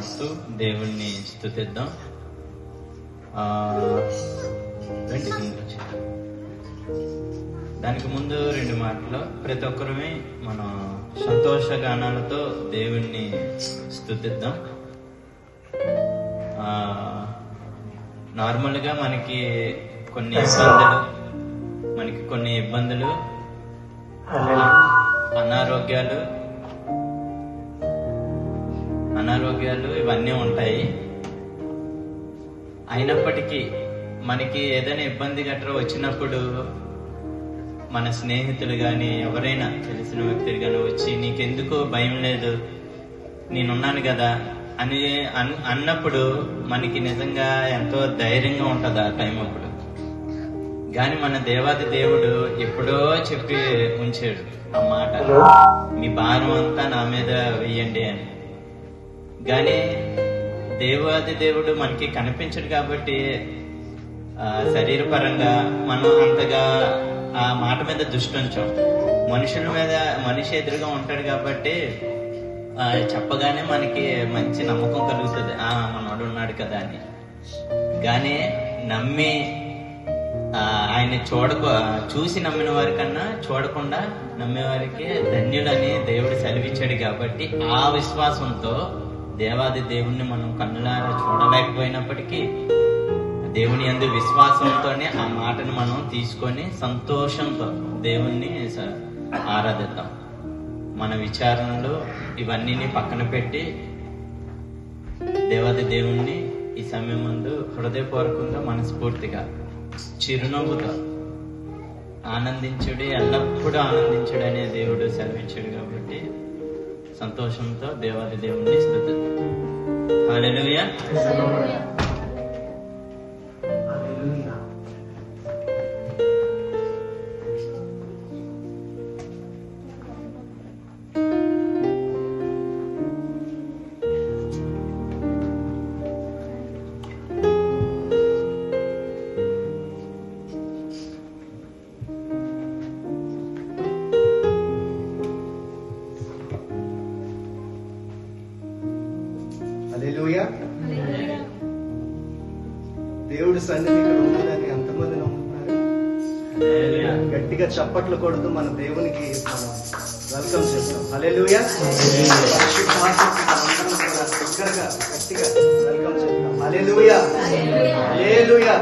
పాడుతూ దేవుణ్ణి స్థుతిద్దాం. రండి. దానికి ముందు రెండు మాటలు. ప్రతి ఒక్కరమే మన సంతోష గానాలతో దేవుణ్ణి స్థుతిద్దాం. ఆ, నార్మల్గా మనకి కొన్ని ఇబ్బందులు మనకి కొన్ని ఇబ్బందులు అనారోగ్యాలు అనారోగ్యాలు ఇవన్నీ ఉంటాయి. అయినప్పటికీ మనకి ఏదైనా ఇబ్బంది గట్రా వచ్చినప్పుడు మన స్నేహితులు కానీ ఎవరైనా తెలిసిన వ్యక్తులు కానీ వచ్చి నీకెందుకు భయం లేదు? నేనున్నాను కదా? అని అన్- అన్నప్పుడు మనకి నిజంగా ఎంతో ధైర్యంగా ఉంటుంది ఆ టైం అప్పుడు. కానీ మన దేవాది దేవుడు ఎప్పుడో చెప్పి ఉంచాడు ఆ మాట. మీ భారం అంతా నా మీద వెయ్యండి అని. కానీ దేవాది దేవుడు మనకి కనిపించడు కాబట్టి ఆ, శరీరపరంగా మనం అంతగా ఆ మాట మీద దృష్టి ఉంచాం. మనుషుల మీద మనిషి ఎదురుగా ఉంటాడు కాబట్టి చెప్పగానే మనకి మంచి నమ్మకం కలుగుతుంది. ఆ మనోడు ఉన్నాడు కదా అని. కానీ నమ్మి ఆయన ఆయన్ని చూడక చూసి నమ్మిన వారికన్నా చూడకుండా నమ్మేవారికి ధన్యుడని దేవుడు సెలవిచ్చాడు కాబట్టి ఆ విశ్వాసంతో దేవాది దేవుణ్ణి మనం కన్నులారా చూడలేకపోయినప్పటికీ దేవుని అందు విశ్వాసంతోనే ఆ మాటను మనం తీసుకొని సంతోషంతో దేవుణ్ణి ఆరాధిద్దాం. మన విచారణలో ఇవన్నీ పక్కన పెట్టి దేవాది దేవుణ్ణి ఈ సమయం ముందు హృదయపూర్వకంగా మనస్ఫూర్తిగా చిరునవ్వుతో ఆనందించుడు ఎల్లప్పుడూ ఆనందించుడు అనే దేవుడు సెలవిచ్చాడు కాబట్టి సంతోషంతో దేవాది దేవుణ్ణి స్థుతి హాలెలుయా హల్లెలూయా. దేవుడి సన్నిధి ఇక్కడ ఉన్నదని ఎంతమంది నమ్ముతున్నారు హల్లెలూయా. గట్టిగా చప్పట్లు కొడుతూ మన దేవునికి వెల్కమ్ చేస్తాం కూడా దగ్గరగా గట్టిగా వెల్కమ్ చేస్తాం హల్లెలూయా. హల్లెలూయా.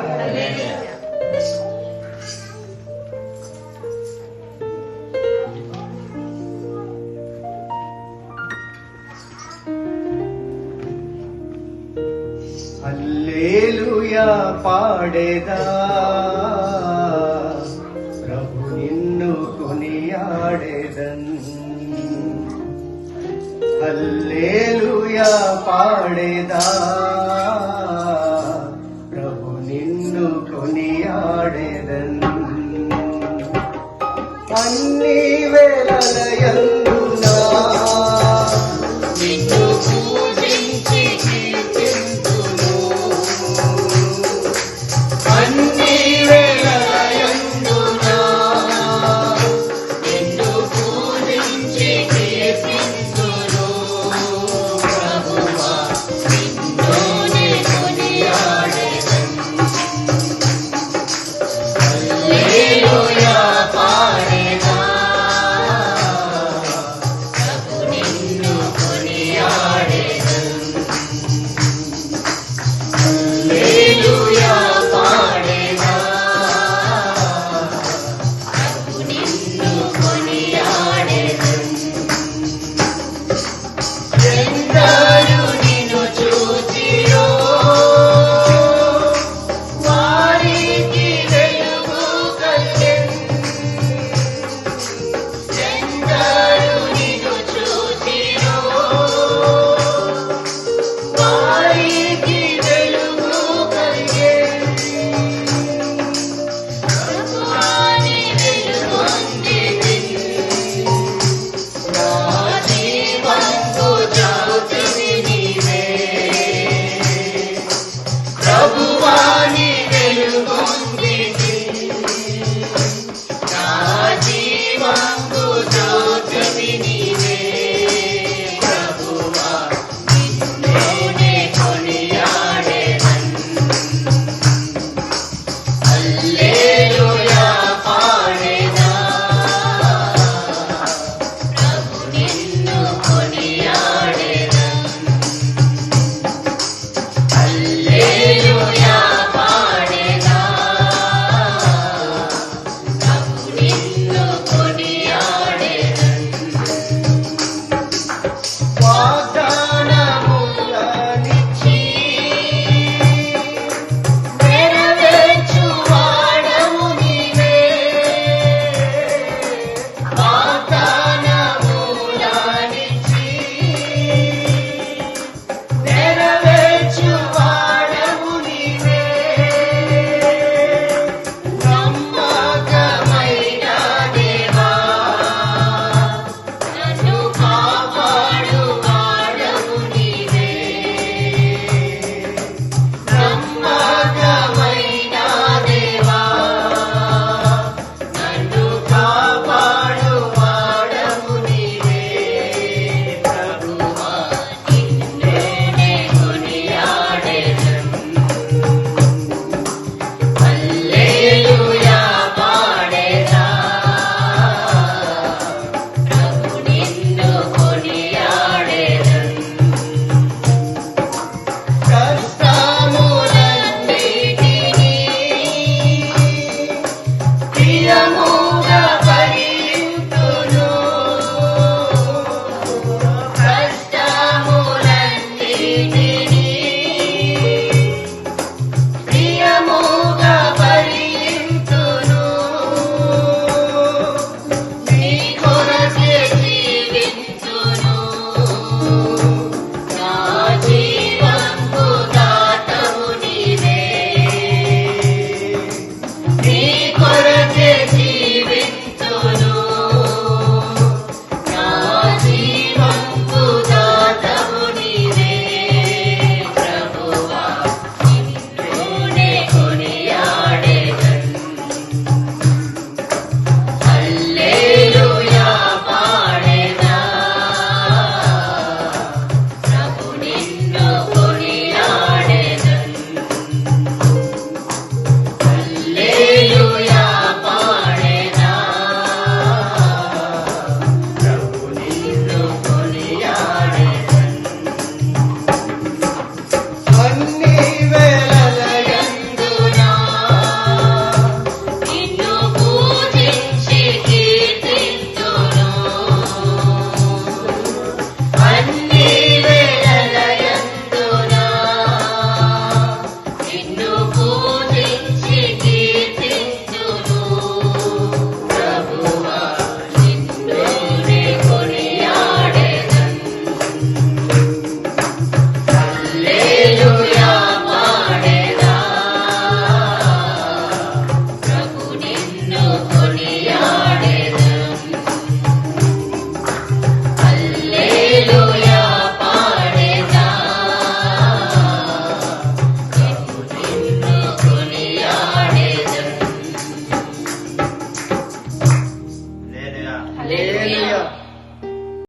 ಅಲ್ಲೇಲುಯ ಪಾಡೆದ. ಪ್ರಭು ಇನ್ನು ಕೊನೆಯಾಡೆದನು. ಅಲ್ಲೇಲುಯ ಪಾಡೆದ.